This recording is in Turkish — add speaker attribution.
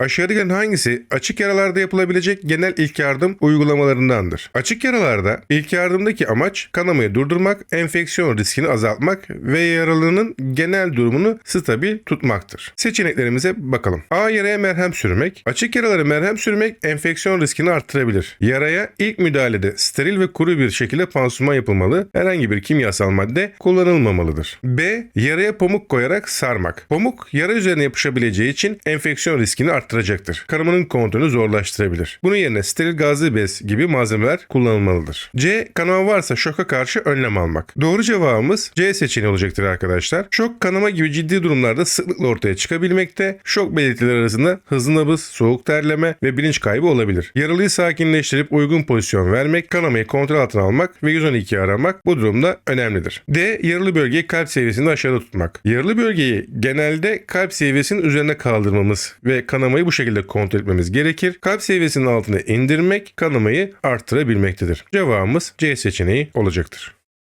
Speaker 1: Aşağıdakilerin hangisi açık yaralarda yapılabilecek genel ilk yardım uygulamalarındandır? Açık yaralarda ilk yardımdaki amaç kanamayı durdurmak, enfeksiyon riskini azaltmak ve yaralının genel durumunu stabil tutmaktır. Seçeneklerimize bakalım. A. Yaraya merhem sürmek. Açık yaralara merhem sürmek enfeksiyon riskini arttırabilir. Yaraya ilk müdahalede steril ve kuru bir şekilde pansuman yapılmalı. Herhangi bir kimyasal madde kullanılmamalıdır. B. Yaraya pamuk koyarak sarmak. Pamuk yara üzerine yapışabileceği için enfeksiyon riskini arttıracaktır. Kanamanın kontrolünü zorlaştırabilir. Bunun yerine steril gazlı bez gibi malzemeler kullanılmalıdır. C. Kanama varsa şoka karşı önlem almak. Doğru cevabımız C seçeneği olacaktır arkadaşlar. Şok kanama gibi ciddi durumlarda sıklıkla ortaya çıkabilmekte. Şok belirtileri arasında hızlı nabız, soğuk terleme ve bilinç kaybı olabilir. Yaralıyı sakinleştirip uygun pozisyon vermek, kanamayı kontrol altına almak ve 112'yi aramak bu durumda önemlidir. D. Yaralı bölgeyi kalp seviyesinde aşağıda tutmak. Yaralı bölgeyi genelde kalp seviyesinin üzerine kaldırmamız ve kanamayı bu şekilde kontrol etmemiz gerekir. Kalp seviyesinin altına indirmek kanamayı arttırabilmektedir. Cevabımız C seçeneği olacaktır.